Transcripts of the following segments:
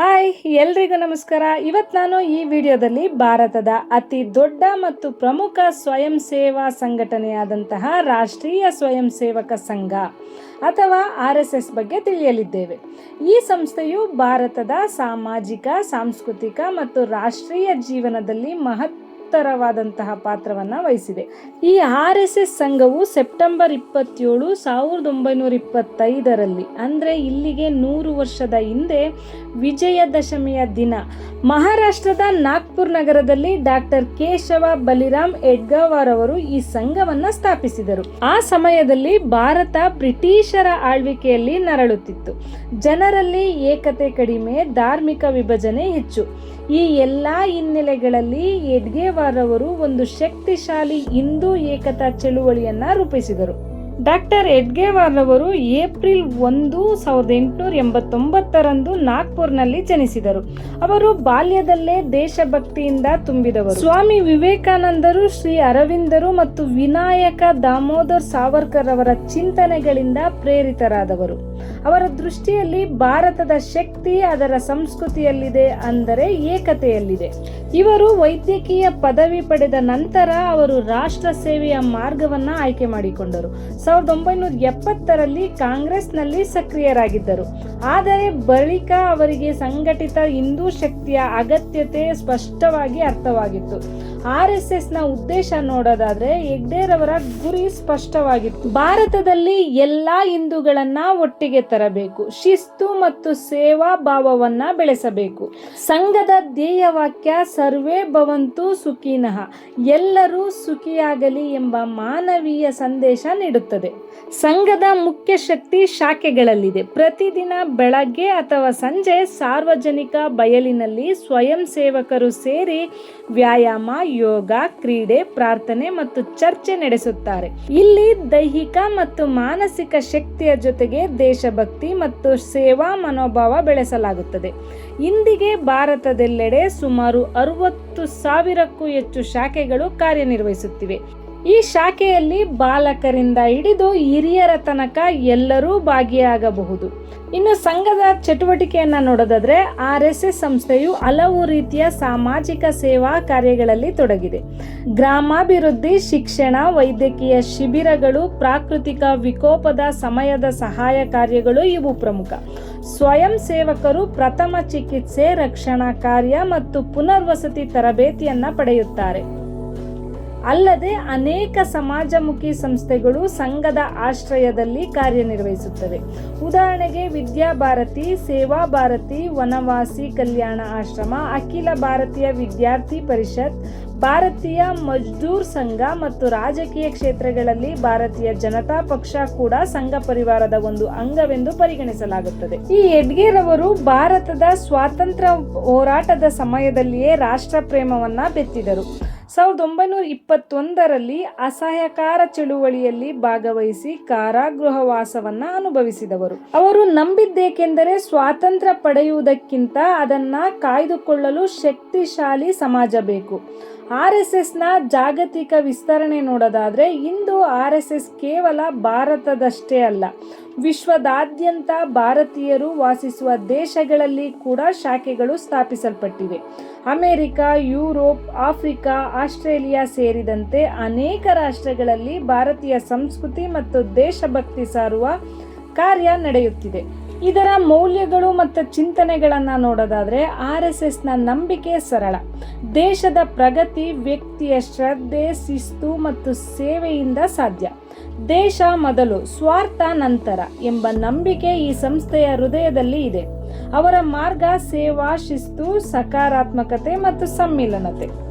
Hi, ಎಲ್ರಿಗೂ ನಮಸ್ಕಾರ. ಇವತ್ತು ನಾನು ಈ ವಿಡಿಯೋದಲ್ಲಿ ಭಾರತದ ಅತಿ ದೊಡ್ಡ ಮತ್ತು ಪ್ರಮುಖ ಸ್ವಯಂ ಸೇವಾ ಸಂಘಟನೆಯಾದಂತಹ ರಾಷ್ಟ್ರೀಯ ಸ್ವಯಂ ಸೇವಕ ಸಂಘ ಅಥವಾ ಆರ್ ಎಸ್ ಎಸ್ ಬಗ್ಗೆ ತಿಳಿಯಲಿದ್ದೇವೆ. ಈ ಸಂಸ್ಥೆಯು ಭಾರತದ ಸಾಮಾಜಿಕ, ಸಾಂಸ್ಕೃತಿಕ ಮತ್ತು ರಾಷ್ಟ್ರೀಯ ಜೀವನದಲ್ಲಿ ಮಹತ್ತರವಾದಂತಹ ಪಾತ್ರವನ್ನು ವಹಿಸಿದೆ. ಈ ಆರ್ ಎಸ್ ಎಸ್ ಸಂಘವು ಸೆಪ್ಟೆಂಬರ್ ಇಪ್ಪತ್ತೇಳು, ಸಾವಿರದ ಒಂಬೈನೂರ ಇಪ್ಪತ್ತೈದರಲ್ಲಿ, ಅಂದರೆ ಇಲ್ಲಿಗೆ ನೂರು ವರ್ಷದ ಹಿಂದೆ ವಿಜಯದಶಮಿಯ ದಿನ, ಮಹಾರಾಷ್ಟ್ರದ ನಾಗ್ಪುರ್ ನಗರದಲ್ಲಿ ಡಾಕ್ಟರ್ ಕೇಶವ ಬಲಿರಾಮ್ ಎಡ್ಗಾವಾರ್ ಅವರು ಈ ಸಂಘವನ್ನ ಸ್ಥಾಪಿಸಿದರು. ಆ ಸಮಯದಲ್ಲಿ ಭಾರತ ಬ್ರಿಟಿಷರ ಆಳ್ವಿಕೆಯಲ್ಲಿ ನರಳುತ್ತಿತ್ತು. ಜನರಲ್ಲಿ ಏಕತೆ ಕಡಿಮೆ, ಧಾರ್ಮಿಕ ವಿಭಜನೆ ಹೆಚ್ಚು. ಈ ಎಲ್ಲಾ ಹಿನ್ನೆಲೆಗಳಲ್ಲಿ ಎಡ್ಗೇವಾರ್ ಅವರು ಒಂದು ಶಕ್ತಿಶಾಲಿ ಹಿಂದೂ ಏಕತಾ ಚಳುವಳಿಯನ್ನ ರೂಪಿಸಿದರು. ಡಾಕ್ಟರ್ ಎಡ್ಗೇವಾರ್ರವರು ಏಪ್ರಿಲ್ ಒಂದು ಸಾವಿರದ ಎಂಟುನೂರ ಎಂಬತ್ತೊಂಬತ್ತರಂದು ನಾಗ್ಪುರ್ನಲ್ಲಿ ಜನಿಸಿದರು. ಅವರು ಬಾಲ್ಯದಲ್ಲೇ ದೇಶಭಕ್ತಿಯಿಂದ ತುಂಬಿದವರು. ಸ್ವಾಮಿ ವಿವೇಕಾನಂದರು, ಶ್ರೀ ಅರವಿಂದರು ಮತ್ತು ವಿನಾಯಕ ದಾಮೋದರ್ ಸಾವರ್ಕರ್ ಅವರ ಚಿಂತನೆಗಳಿಂದ ಪ್ರೇರಿತರಾದವರು. ಅವರ ದೃಷ್ಟಿಯಲ್ಲಿ ಭಾರತದ ಶಕ್ತಿ ಅದರ ಸಂಸ್ಕೃತಿಯಲ್ಲಿದೆ ಅಂದರೆ ಏಕತೆಯಲ್ಲಿದೆ. ಇವರು ವೈದ್ಯಕೀಯ ಪದವಿ ಪಡೆದ ನಂತರ ಅವರು ರಾಷ್ಟ್ರ ಸೇವೆಯ ಮಾರ್ಗವನ್ನ ಆಯ್ಕೆ ಮಾಡಿಕೊಂಡರು. ಸಾವಿರದ ಒಂಬೈನೂರ ಎಪ್ಪತ್ತರಲ್ಲಿ ಕಾಂಗ್ರೆಸ್ನಲ್ಲಿ ಸಕ್ರಿಯರಾಗಿದ್ದರು. ಆದರೆ ಬಳಿಕ ಅವರಿಗೆ ಸಂಘಟಿತ ಹಿಂದೂ ಶಕ್ತಿಯ ಅಗತ್ಯತೆ ಸ್ಪಷ್ಟವಾಗಿ ಅರ್ಥವಾಗಿತ್ತು. ಆರ್ ಎಸ್ ಎಸ್ನ ಉದ್ದೇಶ ನೋಡೋದಾದ್ರೆ ಹೆಗ್ಡೇರವರ ಗುರಿ ಸ್ಪಷ್ಟವಾಗಿತ್ತು. ಭಾರತದಲ್ಲಿ ಎಲ್ಲಾ ಹಿಂದೂಗಳನ್ನ ಒಟ್ಟಿಗೆ ತರಬೇಕು, ಶಿಸ್ತು ಮತ್ತು ಸೇವಾ ಭಾವವನ್ನ ಬೆಳೆಸಬೇಕು. ಸಂಘದ ಧ್ಯೇಯ ವಾಕ್ಯ ಸರ್ವೇ ಭವಂತು ಸುಖಿನಃ, ಎಲ್ಲರೂ ಸುಖಿಯಾಗಲಿ ಎಂಬ ಮಾನವೀಯ ಸಂದೇಶ ನೀಡುತ್ತದೆ. ಸಂಘದ ಮುಖ್ಯ ಶಕ್ತಿ ಶಾಖೆಗಳಲ್ಲಿದೆ. ಪ್ರತಿದಿನ ಬೆಳಗ್ಗೆ ಅಥವಾ ಸಂಜೆ ಸಾರ್ವಜನಿಕ ಬಯಲಿನಲ್ಲಿ ಸ್ವಯಂ ಸೇವಕರು ಸೇರಿ ವ್ಯಾಯಾಮ, ಯೋಗ, ಕ್ರೀಡೆ, ಪ್ರಾರ್ಥನೆ ಮತ್ತು ಚರ್ಚೆ ನಡೆಸುತ್ತಾರೆ. ಇಲ್ಲಿ ದೈಹಿಕ ಮತ್ತು ಮಾನಸಿಕ ಶಕ್ತಿಯ ಜೊತೆಗೆ ದೇಶಭಕ್ತಿ ಮತ್ತು ಸೇವಾ ಮನೋಭಾವ ಬೆಳೆಸಲಾಗುತ್ತದೆ. ಇಂದಿಗೆ ಭಾರತದೆಲ್ಲೆಡೆ ಸುಮಾರು ಅರವತ್ತು ಸಾವಿರಕ್ಕೂ ಹೆಚ್ಚು ಶಾಖೆಗಳು ಕಾರ್ಯನಿರ್ವಹಿಸುತ್ತಿವೆ. ಈ ಶಾಖೆಯಲ್ಲಿ ಬಾಲಕರಿಂದ ಹಿಡಿದು ಹಿರಿಯರ ತನಕ ಎಲ್ಲರೂ ಭಾಗಿಯಾಗಬಹುದು. ಇನ್ನು ಸಂಘದ ಚಟುವಟಿಕೆಯನ್ನ ನೋಡೋದಾದರೆ ಆರ್ ಎಸ್ ಎಸ್ ಸಂಸ್ಥೆಯು ಹಲವು ರೀತಿಯ ಸಾಮಾಜಿಕ ಸೇವಾ ಕಾರ್ಯಗಳಲ್ಲಿ ತೊಡಗಿದೆ. ಗ್ರಾಮಾಭಿವೃದ್ಧಿ, ಶಿಕ್ಷಣ, ವೈದ್ಯಕೀಯ ಶಿಬಿರಗಳು, ಪ್ರಾಕೃತಿಕ ವಿಕೋಪದ ಸಮಯದ ಸಹಾಯ ಕಾರ್ಯಗಳು ಇವು ಪ್ರಮುಖ. ಸ್ವಯಂ ಸೇವಕರು ಪ್ರಥಮ ಚಿಕಿತ್ಸೆ, ರಕ್ಷಣಾ ಕಾರ್ಯ ಮತ್ತು ಪುನರ್ವಸತಿ ತರಬೇತಿಯನ್ನ ಪಡೆಯುತ್ತಾರೆ. ಅಲ್ಲದೆ ಅನೇಕ ಸಮಾಜಮುಖಿ ಸಂಸ್ಥೆಗಳು ಸಂಘದ ಆಶ್ರಯದಲ್ಲಿ ಕಾರ್ಯನಿರ್ವಹಿಸುತ್ತವೆ. ಉದಾಹರಣೆಗೆ ವಿದ್ಯಾಭಾರತಿ ಸೇವಾ ಭಾರತಿ, ವನವಾಸಿ ಕಲ್ಯಾಣ ಆಶ್ರಮ, ಅಖಿಲ ಭಾರತೀಯ ವಿದ್ಯಾರ್ಥಿ ಪರಿಷತ್, ಭಾರತೀಯ ಮಜ್ದೂರ್ ಸಂಘ ಮತ್ತು ರಾಜಕೀಯ ಕ್ಷೇತ್ರಗಳಲ್ಲಿ ಭಾರತೀಯ ಜನತಾ ಪಕ್ಷ ಕೂಡ ಸಂಘ ಪರಿವಾರದ ಒಂದು ಅಂಗವೆಂದು ಪರಿಗಣಿಸಲಾಗುತ್ತದೆ. ಈ ಎಡ್ಗೇರ್ ಅವರು ಭಾರತದ ಸ್ವಾತಂತ್ರ್ಯ ಹೋರಾಟದ ಸಮಯದಲ್ಲಿಯೇ ರಾಷ್ಟ್ರ ಪ್ರೇಮವನ್ನ ಬೆತ್ತಿದರು. ಸಾವಿರದ ಒಂಬೈನೂರ ಇಪ್ಪತ್ತೊಂದರಲ್ಲಿ ಅಸಹಕಾರ ಚಳುವಳಿಯಲ್ಲಿ ಭಾಗವಹಿಸಿ ಕಾರಾಗೃಹವಾಸವನ್ನ ಅನುಭವಿಸಿದವರು. ಅವರು ನಂಬಿದ್ದೇಕೆಂದರೆ ಸ್ವಾತಂತ್ರ್ಯ ಪಡೆಯುವುದಕ್ಕಿಂತ ಅದನ್ನ ಕಾಯ್ದುಕೊಳ್ಳಲು ಶಕ್ತಿಶಾಲಿ ಸಮಾಜ ಬೇಕು. ಆರ್ ಎಸ್ ಎಸ್ನ ಜಾಗತಿಕ ವಿಸ್ತರಣೆ ನೋಡೋದಾದ್ರೆ ಇಂದು ಆರ್ ಎಸ್ ಎಸ್ ಕೇವಲ ಭಾರತದಷ್ಟೇ ಅಲ್ಲ, ವಿಶ್ವದಾದ್ಯಂತ ಭಾರತೀಯರು ವಾಸಿಸುವ ದೇಶಗಳಲ್ಲಿ ಕೂಡ ಶಾಖೆಗಳು ಸ್ಥಾಪಿಸಲ್ಪಟ್ಟಿವೆ. ಅಮೆರಿಕ, ಯುರೋಪ್, ಆಫ್ರಿಕಾ, ಆಸ್ಟ್ರೇಲಿಯಾ ಸೇರಿದಂತೆ ಅನೇಕ ರಾಷ್ಟ್ರಗಳಲ್ಲಿ ಭಾರತೀಯ ಸಂಸ್ಕೃತಿ ಮತ್ತು ದೇಶಭಕ್ತಿ ಸಾರುವ ಕಾರ್ಯ ನಡೆಯುತ್ತಿದೆ. ಇದರ ಮೌಲ್ಯಗಳು ಮತ್ತು ಚಿಂತನೆಗಳನ್ನು ನೋಡೋದಾದರೆ ಆರ್ ಎಸ್ ಎಸ್ನ ನಂಬಿಕೆ ಸರಳ. ದೇಶದ ಪ್ರಗತಿ, ವ್ಯಕ್ತಿಯ ಶ್ರದ್ಧೆ, ಶಿಸ್ತು ಮತ್ತು ಸೇವೆಯಿಂದ ಸಾಧ್ಯ. ದೇಶ ಮೊದಲು ಸ್ವಾರ್ಥ ನಂತರ ಎಂಬ ನಂಬಿಕೆ ಈ ಸಂಸ್ಥೆಯ ಹೃದಯದಲ್ಲಿ ಇದೆ. ಅವರ ಮಾರ್ಗ ಸೇವಾ, ಶಿಸ್ತು, ಸಕಾರಾತ್ಮಕತೆ ಮತ್ತು ಸಮ್ಮಿಲನತೆ.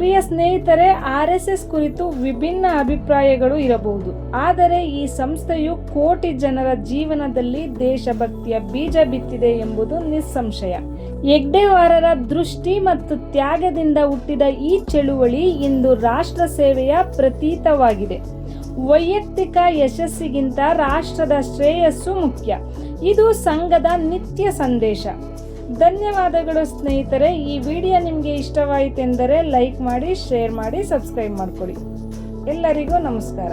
ಪ್ರಿಯ ಸ್ನೇಹಿತರೆ, ಆರ್ ಎಸ್ ಎಸ್ ಕುರಿತು ವಿಭಿನ್ನ ಅಭಿಪ್ರಾಯಗಳು ಇರಬಹುದು. ಆದರೆ ಈ ಸಂಸ್ಥೆಯು ಕೋಟಿ ಜನರ ಜೀವನದಲ್ಲಿ ದೇಶಭಕ್ತಿಯ ಬೀಜ ಬಿತ್ತಿದೆ ಎಂಬುದು ನಿಸ್ಸಂಶಯ. ಹೆಗ್ಡೆವಾರರ ದೃಷ್ಟಿ ಮತ್ತು ತ್ಯಾಗದಿಂದ ಹುಟ್ಟಿದ ಈ ಚಳುವಳಿ ಇಂದು ರಾಷ್ಟ್ರ ಸೇವೆಯ ಪ್ರತೀತವಾಗಿದೆ. ವೈಯಕ್ತಿಕ ಯಶಸ್ಸಿಗಿಂತ ರಾಷ್ಟ್ರದ ಶ್ರೇಯಸ್ಸು ಮುಖ್ಯ. ಇದು ಸಂಘದ ನಿತ್ಯ ಸಂದೇಶ. ಧನ್ಯವಾದಗಳು ಸ್ನೇಹಿತರೆ. ಈ ವಿಡಿಯೋ ನಿಮಗೆ ಇಷ್ಟವಾಯಿತೆಂದರೆ ಲೈಕ್ ಮಾಡಿ ಶೇರ್ ಮಾಡಿ ಸಬ್ಸ್ಕ್ರೈಬ್ ಮಾಡಿಕೊಡಿ ಎಲ್ಲರಿಗೂ ನಮಸ್ಕಾರ.